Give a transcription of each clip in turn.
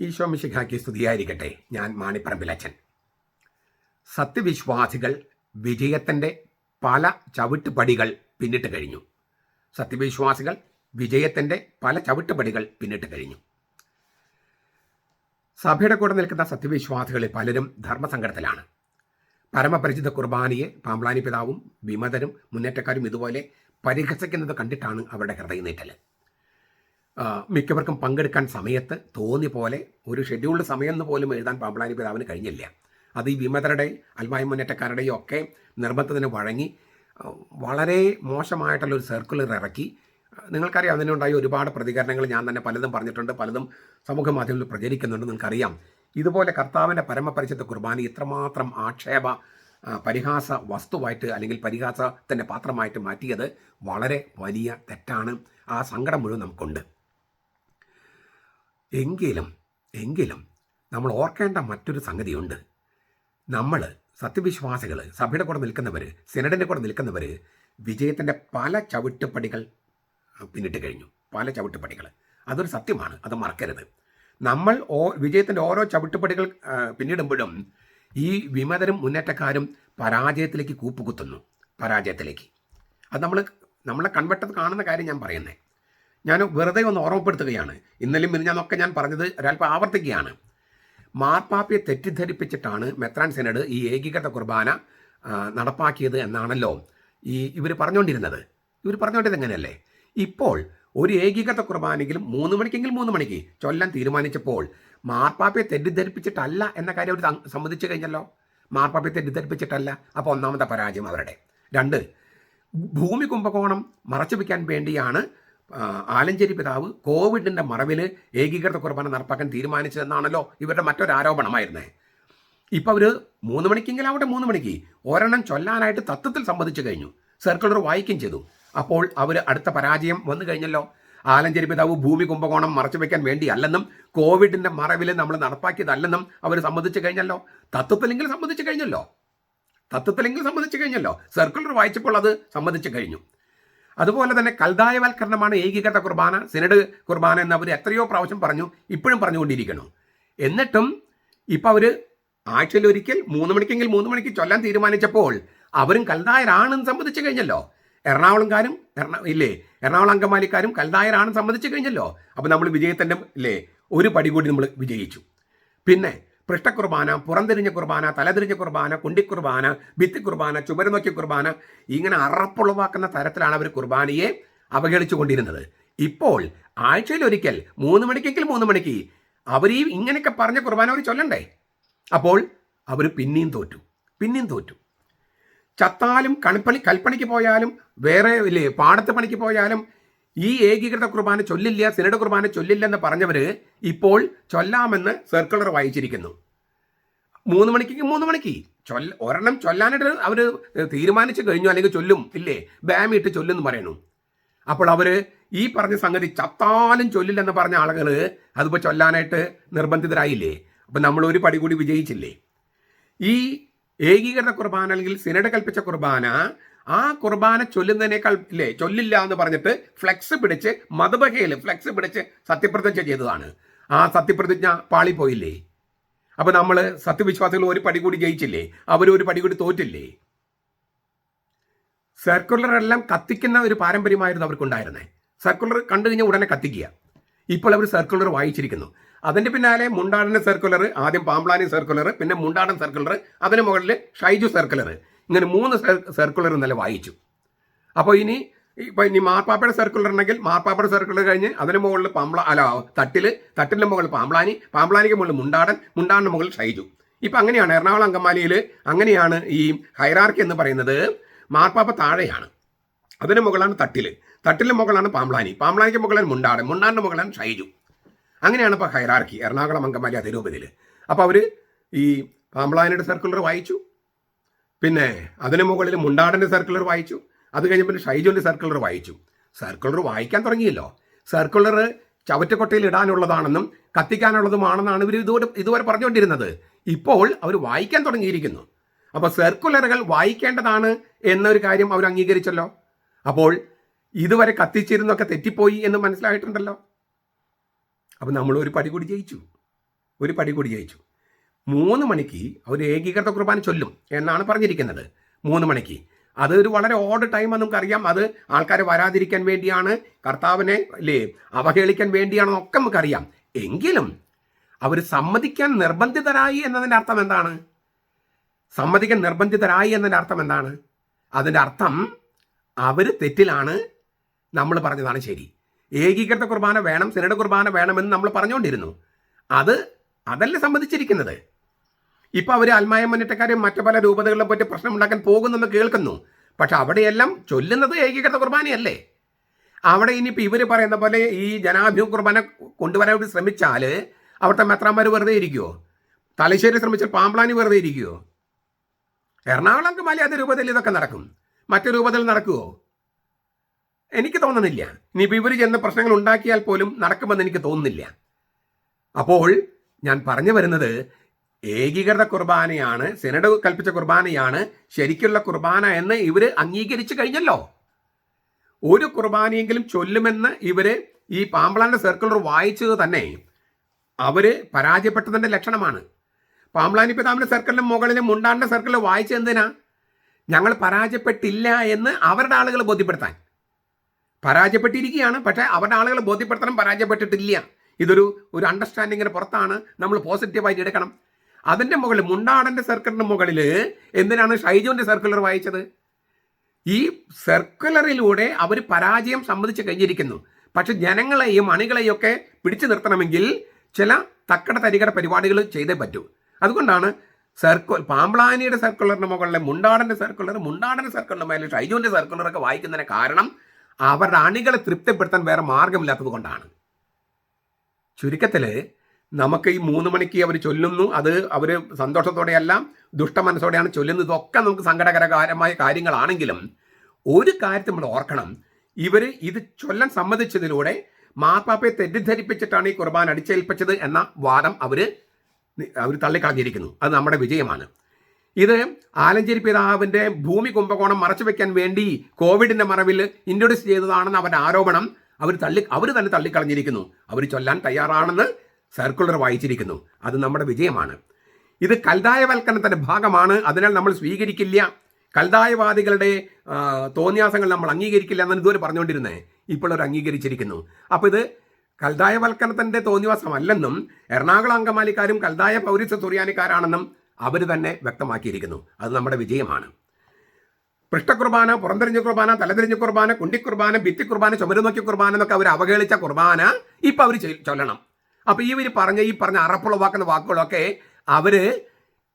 ഈശോ മിശിഹാക്കി സ്തുതിയായിരിക്കട്ടെ. ഞാൻ മാണിപ്പറമ്പിലച്ചൻ സത്യവിശ്വാസികൾ വിജയത്തിന്റെ പല ചവിട്ടുപടികൾ പിന്നിട്ട് കഴിഞ്ഞു. സത്യവിശ്വാസികൾ വിജയത്തിന്റെ പല ചവിട്ടുപടികൾ പിന്നിട്ട് കഴിഞ്ഞു. സഭയുടെ കൂടെ നിൽക്കുന്ന സത്യവിശ്വാസികളിൽ പലരും ധർമ്മസങ്കടത്തിലാണ്. പരമപരിചിത കുർബാനിയെ പാമ്പ്ലാനി പിതാവും വിമതരും മുന്നേറ്റക്കാരും ഇതുപോലെ പരിഹസിക്കുന്നത് കണ്ടിട്ടാണ് അവരുടെ ഹൃദയം ആ, മിക്കവർക്കും പങ്കെടുക്കാൻ സമയത്ത് തോന്നിയ പോലെ ഒരു ഷെഡ്യൂൾഡ് സമയം എന്ന് പോലും എഴുതാൻ പാമ്പളാനി പിതാവിന് കഴിഞ്ഞില്ല. അത് ഈ വിമതരുടെ അൽമായ മുന്നേറ്റക്കാരുടെയും ഒക്കെ നിർബന്ധത്തിന് വഴങ്ങി വളരെ മോശമായിട്ടുള്ള ഒരു സർക്കുലർ ഇറക്കി. നിങ്ങൾക്കറിയാം അതിനുണ്ടായ ഒരുപാട് പ്രതികരണങ്ങൾ ഞാൻ തന്നെ പലതും പറഞ്ഞിട്ടുണ്ട് പലതും സമൂഹ മാധ്യമങ്ങളിൽ പ്രചരിക്കുന്നുണ്ട് നിങ്ങൾക്കറിയാം. ഇതുപോലെ കർത്താവിന്റെ പരമപരിചിത കുർബാന ഇത്രമാത്രം ആക്ഷേപ പരിഹാസ വസ്തുവായിട്ട് അല്ലെങ്കിൽ പരിഹാസത്തിന്റെ പാത്രമായിട്ട് മാറ്റിയത് വളരെ വലിയ തെറ്റാണ്. ആ സങ്കടം മുഴുവൻ നമുക്കുണ്ട്. എങ്കിലും എങ്കിലും നമ്മൾ ഓർക്കേണ്ട മറ്റൊരു സംഗതിയുണ്ട്. നമ്മൾ സത്യവിശ്വാസികൾ സഭയുടെ കൂടെ നിൽക്കുന്നവർ സിനഡിന്റെ കൂടെ നിൽക്കുന്നവർ വിജയത്തിന്റെ പല ചവിട്ടുപടികൾ പിന്നിട്ട് കഴിഞ്ഞു. പല ചവിട്ടുപടികൾ അതൊരു സത്യമാണ്. അത് മറക്കരുത്. നമ്മൾ ഓ വിജയത്തിന്റെ ഓരോ ചവിട്ടുപടികൾ പിന്നിടുമ്പോഴും ഈ വിമതരും മുന്നേറ്റക്കാരും പരാജയത്തിലേക്ക് കൂപ്പുകുത്തുന്നു. പരാജയത്തിലേക്ക്. അത് നമ്മൾ നമ്മളെ കൺവെട്ടത്ത് കാണുന്ന കാര്യം ഞാൻ പറയുന്നത് ഞാൻ വെറുതെ ഒന്ന് ഓർമ്മപ്പെടുത്തുകയാണ്. ഇന്നലെയും മിനിഞ്ഞാന്നൊക്കെ ഞാൻ പറഞ്ഞത് ഒരല്പം ആവർത്തിക്കുകയാണ്. മാർപ്പാപ്പയെ തെറ്റിദ്ധരിപ്പിച്ചിട്ടാണ് മെത്രാൻ സെനഡ് ഈ ഏകീകൃത കുർബാന നടപ്പാക്കിയത് എന്നാണല്ലോ ഈ ഇവർ പറഞ്ഞുകൊണ്ടിരുന്നത് ഇവർ പറഞ്ഞുകൊണ്ടിരുന്നത് എങ്ങനെയല്ലേ? ഇപ്പോൾ ഒരു ഏകീകൃത കുർബാനെങ്കിലും മൂന്ന് മണിക്കെങ്കിലും മൂന്ന് മണിക്ക് ചൊല്ലാൻ തീരുമാനിച്ചപ്പോൾ മാർപ്പാപ്പയെ തെറ്റിദ്ധരിപ്പിച്ചിട്ടല്ല എന്ന കാര്യം അവർ സമ്മതിച്ചു കഴിഞ്ഞല്ലോ. മാർപ്പാപ്പയെ തെറ്റിദ്ധരിപ്പിച്ചിട്ടല്ല. അപ്പോൾ ഒന്നാമത്തെ പരാജയം അവരുടെ. രണ്ട് ഭൂമി കുംഭകോണം മറച്ചു വയ്ക്കാൻ വേണ്ടിയാണ് ആലഞ്ചേരി പിതാവ് കോവിഡിന്റെ മറവിൽ ഏകീകൃത കുർബാന നടപ്പാക്കാൻ തീരുമാനിച്ചതെന്നാണല്ലോ ഇവരുടെ മറ്റൊരു ആരോപണമായിരുന്നേ. ഇപ്പൊ അവർ മൂന്ന് മണിക്കെങ്കിൽ അവിടെ മൂന്ന് മണിക്ക് ഒരെണ്ണം ചൊല്ലാനായിട്ട് തത്വത്തിൽ സംബന്ധിച്ചു കഴിഞ്ഞു. സർക്കുലർ വായിക്കുകയും ചെയ്തു. അപ്പോൾ അവർ അടുത്ത പരാജയം വന്നു കഴിഞ്ഞല്ലോ. ആലഞ്ചേരി പിതാവ് ഭൂമി കുംഭകോണം മറച്ചു വെക്കാൻ വേണ്ടിയല്ലെന്നും കോവിഡിന്റെ മറവിൽ നമ്മൾ നടപ്പാക്കിയതല്ലെന്നും അവർ സംബന്ധിച്ചു കഴിഞ്ഞല്ലോ. തത്വത്തിലെങ്കിലും സംബന്ധിച്ചു കഴിഞ്ഞല്ലോ. തത്വത്തിലെങ്കിലും സംബന്ധിച്ചു കഴിഞ്ഞല്ലോ. സർക്കുലർ വായിച്ചപ്പോൾ അത് സംബന്ധിച്ചു കഴിഞ്ഞു. അതുപോലെ തന്നെ കൽതായവൽക്കരണമാണ് ഏകീകൃത കുർബാന സിനഡ് കുർബാന എന്ന് അവർ എത്രയോ പ്രാവശ്യം പറഞ്ഞു ഇപ്പോഴും പറഞ്ഞുകൊണ്ടിരിക്കുന്നു. എന്നിട്ടും ഇപ്പം അവർ ആഴ്ചയിൽ ഒരിക്കൽ മൂന്ന് മണിക്കെങ്കിൽ മൂന്ന് മണിക്ക് ചൊല്ലാൻ തീരുമാനിച്ചപ്പോൾ അവരും കൽതായരാണെന്ന് സംബന്ധിച്ചു കഴിഞ്ഞല്ലോ. എറണാകുളംകാരും എറണാ ഇല്ലേ എറണാകുളം അങ്കമാലിക്കാരും കൽതായരാണെന്ന് സംബന്ധിച്ചു കഴിഞ്ഞല്ലോ. അപ്പം നമ്മൾ വിജയത്തിന്റെ ഇല്ലേ ഒരു പടി കൂടി നമ്മൾ വിജയിച്ചു. പിന്നെ പൃഷ്ഠക്കുർബാന പുറംതിരിഞ്ഞ കുർബാന തലതിരിഞ്ഞ കുർബാന കുണ്ടിക്കുർബാന ഭിത്തി കുർബാന ചുമരുനോക്കിയ കുർബാന ഇങ്ങനെ അറപ്പുളവാക്കുന്ന തരത്തിലാണ് അവർ കുർബാനയെ അവഗണിച്ചു കൊണ്ടിരുന്നത് ഇപ്പോൾ ആഴ്ചയിൽ ഒരിക്കൽ മൂന്ന് മണിക്കെങ്കിൽ മൂന്ന് മണിക്ക് അവർ ഈ ഇങ്ങനെയൊക്കെ പറഞ്ഞ കുർബാന അവർ ചൊല്ലണ്ടേ? അപ്പോൾ അവർ പിന്നെയും തോറ്റു പിന്നെയും തോറ്റു. ചത്താലും കണിപ്പണി കൽപ്പണിക്ക് പോയാലും വേറെ ഇല്ലേ പാടത്ത് പണിക്ക് പോയാലും ഈ ഏകീകൃത കുർബാന ചൊല്ലില്ല സിനഡ് കുർബാന ചൊല്ലില്ല എന്ന് പറഞ്ഞവര് ഇപ്പോൾ ചൊല്ലാമെന്ന് സർക്കുലർ വായിച്ചിരിക്കുന്നു. മൂന്ന് മണിക്ക് മൂന്ന് മണിക്ക്. ചൊല്ല ഒരെണ്ണം ചൊല്ലാനായിട്ട് അവർ തീരുമാനിച്ചു കഴിഞ്ഞു അല്ലെങ്കിൽ ചൊല്ലും ഇല്ലേ? ബാമിയിട്ട് ഇട്ട് പറയണു അപ്പോൾ അവർ ഈ പറഞ്ഞ സംഗതി ചത്താലും ചൊല്ലില്ലെന്ന് പറഞ്ഞ ആളുകൾ അതിപ്പോൾ ചൊല്ലാനായിട്ട് നിർബന്ധിതരായില്ലേ? അപ്പം നമ്മൾ ഒരു പടി കൂടി വിജയിച്ചില്ലേ? ഈ ഏകീകൃത കുർബാന അല്ലെങ്കിൽ സിനഡ് കൽപ്പിച്ച കുർബാന ആ കുർബാന ചൊല്ലുന്നതിനേക്കാൾ ഇല്ലേ ചൊല്ലില്ല എന്ന് പറഞ്ഞിട്ട് ഫ്ലെക്സ് പിടിച്ച് മതബഹയിൽ ഫ്ലെക്സ് പിടിച്ച് സത്യപ്രതിജ്ഞ ചെയ്തതാണ്. ആ സത്യപ്രതിജ്ഞ പാളിപ്പോയില്ലേ? അപ്പൊ നമ്മൾ സത്യവിശ്വാസികൾ ഒരു പടി കൂടി ജയിച്ചില്ലേ? അവരൊരു പടി കൂടി തോറ്റില്ലേ? സർക്കുലർ എല്ലാം കത്തിക്കുന്ന ഒരു പാരമ്പര്യമായിരുന്നു അവർക്കുണ്ടായിരുന്നത് സർക്കുലർ കണ്ടു കഴിഞ്ഞാൽ ഉടനെ കത്തിക്കുക. ഇപ്പോൾ അവർ സർക്കുലർ വായിച്ചിരിക്കുന്നു. അതിന്റെ പിന്നാലെ മുണ്ടാടൻ സർക്കുലർ ആദ്യം പാമ്പ്ലാനി സർക്കുലർ പിന്നെ മുണ്ടാടൻ സർക്കുലർ അതിന് മുകളിൽ ഷൈജു സർക്കുലർ ഇങ്ങനെ മൂന്ന് സർക്കുലർ ഇന്നലെ വായിച്ചു. അപ്പോൾ ഇനി ഇപ്പൊ ഇനി മാർപ്പാപ്പയുടെ സർക്കുലർ ഉണ്ടെങ്കിൽ മാർപ്പാപ്പയുടെ സർക്കുലർ കഴിഞ്ഞ് അതിന് മുകളിൽ പാമ്പ്ള അല്ല തട്ടിൽ തട്ടിന്റെ മുകളിൽ പാമ്പ്ളാനി പാമ്പ്ളാനിക്ക് മുകളിൽ മുണ്ടാടൻ മുണ്ടാടിന്റെ മുകളിൽ ഷൈജു. ഇപ്പം അങ്ങനെയാണ് എറണാകുളം അങ്കമാലിയിൽ അങ്ങനെയാണ് ഈ ഹൈറാർക്കി എന്ന് പറയുന്നത് മാർപ്പാപ്പ താഴെയാണ്. അതിന് മുകളാണ് തട്ടിൽ തട്ടിന് മുകളാണ് പാമ്പ്ളാനി. പാമ്പ്ളാനിക്ക് മുകളിലാണ് മുണ്ടാടൻ മുണ്ടാടിന്റെ മുകളിലാണ് ഷൈജു. അങ്ങനെയാണ് ഇപ്പോൾ ഹൈറാർക്കി എറണാകുളം അങ്കമാലി അതിരൂപതയിൽ അപ്പോൾ അവർ ഈ പാമ്പ്ളാനിയുടെ സർക്കുലർ വായിച്ചു. പിന്നെ അതിന് മുകളിൽ മുണ്ടാടന്റെ സർക്കുലർ വായിച്ചു. അത് കഴിഞ്ഞപ്പോൾ പിന്നെ ഷൈജുവിന്റെ സർക്കുലർ വായിച്ചു. സർക്കുലർ വായിക്കാൻ തുടങ്ങിയല്ലോ. സർക്കുലർ ചവറ്റക്കൊട്ടയിൽ ഇടാനുള്ളതാണെന്നും കത്തിക്കാനുള്ളതുമാണെന്നാണ് ഇവർ ഇതുവരെ ഇതുവരെ പറഞ്ഞുകൊണ്ടിരുന്നത്. ഇപ്പോൾ അവർ വായിക്കാൻ തുടങ്ങിയിരിക്കുന്നു. അപ്പോൾ സർക്കുലറുകൾ വായിക്കേണ്ടതാണ് എന്നൊരു കാര്യം അവർ അംഗീകരിച്ചല്ലോ. അപ്പോൾ ഇതുവരെ കത്തിച്ചിരുന്നൊക്കെ തെറ്റിപ്പോയി എന്ന് മനസ്സിലായിട്ടുണ്ടല്ലോ. അപ്പം നമ്മൾ ഒരു പടി കൂടി ജയിച്ചു. ഒരു പടി കൂടി ജയിച്ചു. മൂന്ന് മണിക്ക് അവർ ഏകീകൃത കുർബാന ചൊല്ലും എന്നാണ് പറഞ്ഞിരിക്കുന്നത്. മൂന്ന് മണിക്ക്. അത് ഒരു വളരെ ഓഡ് ടൈം എന്ന് നമുക്കറിയാം. അത് ആൾക്കാർ വരാതിരിക്കാൻ വേണ്ടിയാണ് കർത്താവിനെ അല്ലേ അവഹേളിക്കാൻ വേണ്ടിയാണെന്നൊക്കെ നമുക്കറിയാം. എങ്കിലും അവർ സമ്മതിക്കാൻ നിർബന്ധിതരായി എന്നതിന്റെ അർത്ഥം എന്താണ്? സമ്മതിക്കാൻ നിർബന്ധിതരായി എന്നതിന്റെ അർത്ഥം എന്താണ്? അതിന്റെ അർത്ഥം അവർ തെറ്റിലാണ് നമ്മൾ പറഞ്ഞതാണ് ശരി. ഏകീകൃത കുർബാന വേണം സിനഡ് കുർബാന വേണമെന്ന് നമ്മൾ പറഞ്ഞുകൊണ്ടിരുന്നു. അത് അതല്ല സമ്മതിച്ചിരിക്കുന്നത്? ഇപ്പൊ അവർ അൽമായ മുന്നേറ്റക്കാരും മറ്റു പല രൂപതകളെ പറ്റി പ്രശ്നം ഉണ്ടാക്കാൻ പോകുന്നെന്ന് കേൾക്കുന്നു. പക്ഷെ അവിടെയെല്ലാം ചൊല്ലുന്നത് ഏകീകൃത കുർബാനയല്ലേ? അവിടെ ഇനിയിപ്പോൾ ഇവർ പറയുന്ന പോലെ ഈ ജനാഭിമുഖ കുർബാന കൊണ്ടുവരാൻ വേണ്ടി ശ്രമിച്ചാൽ അവിടുത്തെ മെത്രാന്മാർ വെറുതെ ഇരിക്കുമോ തലശ്ശേരി ശ്രമിച്ചാൽ പാമ്പ്ലാനി വെറുതെ ഇരിക്കുമോ എറണാകുളം മലയാള രൂപത്തിൽ ഇതൊക്കെ നടക്കും. മറ്റു രൂപത്തിൽ നടക്കുമോ എനിക്ക് തോന്നുന്നില്ല. ഇനിയിപ്പോൾ ഇവർ ചെന്ന പ്രശ്നങ്ങൾ ഉണ്ടാക്കിയാൽ പോലും നടക്കുമെന്ന് എനിക്ക് തോന്നുന്നില്ല. അപ്പോൾ ഞാൻ പറഞ്ഞു വരുന്നത് ഏകീകൃത കുർബാനയാണ് സിനഡ് കൽപ്പിച്ച കുർബാനയാണ് ശരിക്കുള്ള കുർബാന എന്ന് ഇവർ അംഗീകരിച്ചു കഴിഞ്ഞല്ലോ. ഒരു കുർബാനയെങ്കിലും ചൊല്ലുമെന്ന് ഇവർ ഈ പാമ്പ്ലാന്റെ സർക്കുലർ വായിച്ചത് തന്നെ. അവർ പരാജയപ്പെട്ടതിന്റെ ലക്ഷണമാണ്. പാമ്പ്ലാനി പിതാവിന്റെ സർക്കിളിന് മുകളിലും മുണ്ടാന്റെ സർക്കിൾ വായിച്ചത് എന്തിനാ? ഞങ്ങൾ പരാജയപ്പെട്ടില്ല എന്ന് അവരുടെ ആളുകൾ ബോധ്യപ്പെടുത്താൻ. പരാജയപ്പെട്ടിരിക്കുകയാണ് പക്ഷേ അവരുടെ ആളുകൾ ബോധ്യപ്പെടുത്തണം പരാജയപ്പെട്ടിട്ടില്ല. ഇതൊരു ഒരു അണ്ടർസ്റ്റാൻഡിങ്ങിന് പുറത്താണ് നമ്മൾ പോസിറ്റീവായിട്ട് എടുക്കണം. അതിന്റെ മുകളിൽ മുണ്ടാടന്റെ സർക്കിളിന് മുകളിൽ എന്തിനാണ് ഷൈജുവിന്റെ സർക്കുലർ വായിച്ചത്? ഈ സർക്കുലറിലൂടെ അവർ പരാജയം സമ്മതിച്ച് കഴിഞ്ഞിരിക്കുന്നു. പക്ഷെ ജനങ്ങളെയും അണികളെയും ഒക്കെ പിടിച്ചു നിർത്തണമെങ്കിൽ ചില തക്കട തരികട പരിപാടികൾ ചെയ്തേ പറ്റൂ. അതുകൊണ്ടാണ് സർക്കുൽ പാമ്പ്ളാനിയുടെ സർക്കുലറിന് മുകളിലെ മുണ്ടാടന്റെ സർക്കുലർ മുണ്ടാടന്റെ സർക്കുലറിന് മേലെ ഷൈജുവിന്റെ സർക്കുലറൊക്കെ വായിക്കുന്നതിന് കാരണം അവരുടെ അണികളെ തൃപ്തിപ്പെടുത്താൻ വേറെ മാർഗമില്ലാത്തത് കൊണ്ടാണ്. ചുരുക്കത്തിൽ നമുക്ക് ഈ മൂന്ന് മണിക്ക് അവർ ചൊല്ലുന്നു. അത് അവർ സന്തോഷത്തോടെയല്ല ദുഷ്ടമനസ്സോടെയാണ് ചൊല്ലുന്നത്. ഇതൊക്കെ നമുക്ക് സങ്കടകരകരമായ കാര്യങ്ങളാണെങ്കിലും ഒരു കാര്യം നമ്മൾ ഓർക്കണം. ഇവർ ഇത് ചൊല്ലാൻ സമ്മതിച്ചതിലൂടെ മാർപ്പാപ്പയെ തെറ്റിദ്ധരിപ്പിച്ചിട്ടാണ് ഈ കുർബാൻ അടിച്ചേൽപ്പിച്ചത് എന്ന വാദം അവർ അവർ തള്ളിക്കളഞ്ഞിരിക്കുന്നു. അത് നമ്മുടെ വിജയമാണ്. ഇത് ആലഞ്ചേരി പിതാവിന്റെ ഭൂമി കുംഭകോണം മറച്ചു വെക്കാൻ വേണ്ടി കോവിഡിന്റെ മറവിൽ ഇൻട്രൊഡ്യൂസ് ചെയ്തതാണെന്ന് അവരുടെ ആരോപണം അവർ തള്ളി അവർ തന്നെ തള്ളിക്കളഞ്ഞിരിക്കുന്നു. അവർ ചൊല്ലാൻ തയ്യാറാണെന്ന് സർക്കുലർ വായിച്ചിരിക്കുന്നു. അത് നമ്മുടെ വിജയമാണ്. ഇത് കൽതായവൽക്കരണത്തിന്റെ ഭാഗമാണ്. അതിനാൽ നമ്മൾ സ്വീകരിക്കില്ല. കൽതായവാദികളുടെ തോന്നിയാസങ്ങൾ നമ്മൾ അംഗീകരിക്കില്ല എന്നാണ് ഇതുവരെ പറഞ്ഞുകൊണ്ടിരുന്നത് ഇപ്പോൾ അവർ അംഗീകരിച്ചിരിക്കുന്നു. അപ്പോൾ ഇത് കൽതായവൽക്കരണത്തിന്റെ തോന്നിവാസമല്ലെന്നും എറണാകുളം അങ്കമാലിക്കാരും കൽതായ പൗരിസ തുറിയാനിക്കാരാണെന്നും അവർ തന്നെ വ്യക്തമാക്കിയിരിക്കുന്നു. അത് നമ്മുടെ വിജയമാണ്. പൃഷ്ഠകുർബാന പുറംതിരിഞ്ഞ കുർബാന തലതിരിഞ്ഞ കുർബാന കുണ്ടിക്കുർബാന ഭിത്തി കുർബാന ചുമരുനോക്കിയ കുർബാന എന്നൊക്കെ അവർ അവഹേളിച്ച കുർബാന ഇപ്പൊ അവർ ചൊല്ലണം. അപ്പൊ ഈ ഇവർ പറഞ്ഞ ഈ പറഞ്ഞ അറപ്പുളവാക്കുന്ന വാക്കുകളൊക്കെ അവർ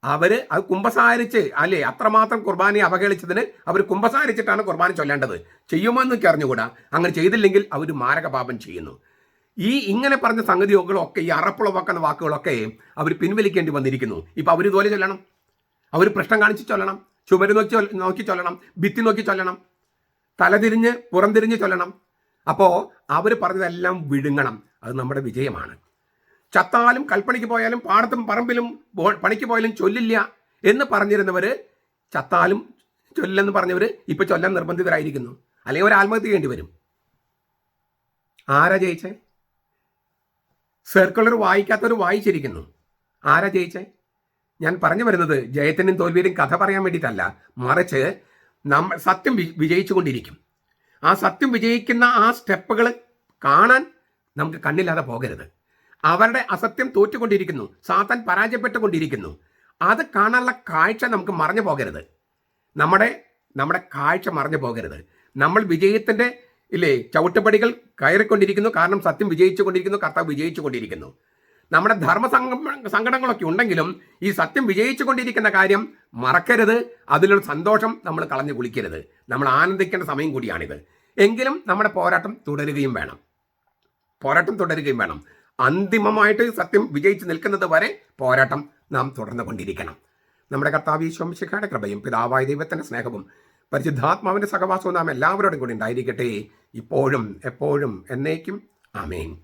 അവർ അത് കുമ്പസാരിച്ച് അല്ലേ അത്രമാത്രം കുർബാനയെ അവഹേളിച്ചതിന് അവർ കുമ്പസാരിച്ചിട്ടാണ് കുർബാന ചൊല്ലേണ്ടത്. ചെയ്യുമോ എന്നൊക്കെ അറിഞ്ഞുകൂടാ അങ്ങനെ ചെയ്തില്ലെങ്കിൽ അവർ മാരകപാപം ചെയ്യുന്നു. ഈ ഇങ്ങനെ പറഞ്ഞ സംഗതികളൊക്കെ ഈ അറപ്പുളവാക്കുന്ന വാക്കുകളൊക്കെ അവർ പിൻവലിക്കേണ്ടി വന്നിരിക്കുന്നു. ഇപ്പൊ അവർ ഇതുപോലെ ചൊല്ലണം. അവർ പ്രശ്നം കാണിച്ച് ചൊല്ലണം. ചുമര് നോക്കി നോക്കി ചൊല്ലണം. ഭിത്തി നോക്കി ചൊല്ലണം. തലതിരിഞ്ഞ് പുറംതിരിഞ്ഞ് ചൊല്ലണം. അപ്പോൾ അവർ പറഞ്ഞതെല്ലാം വിഴുങ്ങണം. അത് നമ്മുടെ വിജയമാണ്. ചത്താലും കൽപ്പണിക്ക് പോയാലും പാടത്തും പറമ്പിലും പണിക്ക് പോയാലും ചൊല്ലില്ല എന്ന് പറഞ്ഞിരുന്നവർ ചത്താലും ചൊല്ലെന്ന് പറഞ്ഞവർ ഇപ്പൊ ചൊല്ലാൻ നിർബന്ധിതരായിരിക്കുന്നു. അല്ലെങ്കിൽ ഒരു ആത്മഹത്യ ചെയ്യേണ്ടി വരും. ആരാ ജയിച്ചേ? സർക്കുലർ വായിക്കാത്തവർ വായിച്ചിരിക്കുന്നു. ആരാ ജയിച്ചേ? ഞാൻ പറഞ്ഞു വരുന്നത് ജയത്തിനും തോൽവിയുടെയും കഥ പറയാൻ വേണ്ടിയിട്ടല്ല. മറിച്ച് നമ്മൾ സത്യം വിജയിച്ചുകൊണ്ടിരിക്കും. ആ സത്യം വിജയിക്കുന്ന ആ സ്റ്റെപ്പുകൾ കാണാൻ നമുക്ക് കണ്ണില്ലാതെ പോകരുത്. അവരുടെ അസത്യം തോറ്റുകൊണ്ടിരിക്കുന്നു. സാത്താൻ പരാജയപ്പെട്ടുകൊണ്ടിരിക്കുന്നു. അത് കാണാനുള്ള കാഴ്ച നമുക്ക് മറഞ്ഞു പോകരുത്. നമ്മുടെ നമ്മുടെ കാഴ്ച മറഞ്ഞു പോകരുത്. നമ്മൾ വിജയത്തിന്റെ ഇല്ലേ ചവിട്ടുപടികൾ കയറിക്കൊണ്ടിരിക്കുന്നു. കാരണം സത്യം വിജയിച്ചുകൊണ്ടിരിക്കുന്നു കർത്താവ് വിജയിച്ചുകൊണ്ടിരിക്കുന്നു. നമ്മുടെ ധർമ്മ സങ്കടങ്ങളൊക്കെ ഉണ്ടെങ്കിലും ഈ സത്യം വിജയിച്ചുകൊണ്ടിരിക്കുന്ന കാര്യം മറക്കരുത്. അതിലുള്ള സന്തോഷം നമ്മൾ കളഞ്ഞു കുളിക്കരുത്. നമ്മൾ ആനന്ദിക്കേണ്ട സമയം കൂടിയാണിത്. എങ്കിലും നമ്മുടെ പോരാട്ടം തുടരുകയും വേണം. പോരാട്ടം തുടരുകയും വേണം. അന്തിമമായിട്ട് സത്യം വിജയിച്ച് നിൽക്കുന്നത് വരെ പോരാട്ടം നാം തുടർന്നു കൊണ്ടിരിക്കണം. നമ്മുടെ കർത്താവ് ഈശ്വംശിഖയുടെ കൃപയും പിതാവായ ദൈവത്തിന്റെ സ്നേഹവും പരിശുദ്ധാത്മാവിന്റെ സഹവാസവും നാം എല്ലാവരോടും കൂടി ഉണ്ടായിരിക്കട്ടെ. ഇപ്പോഴും എപ്പോഴും എന്നേക്കും. ആമേൻ.